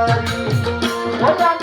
পারি।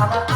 Apa.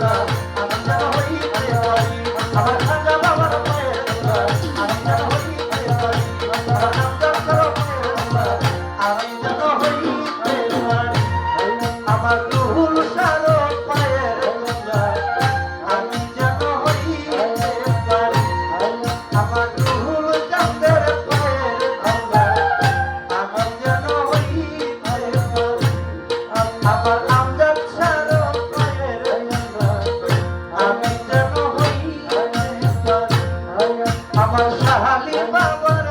Rasta. বাবার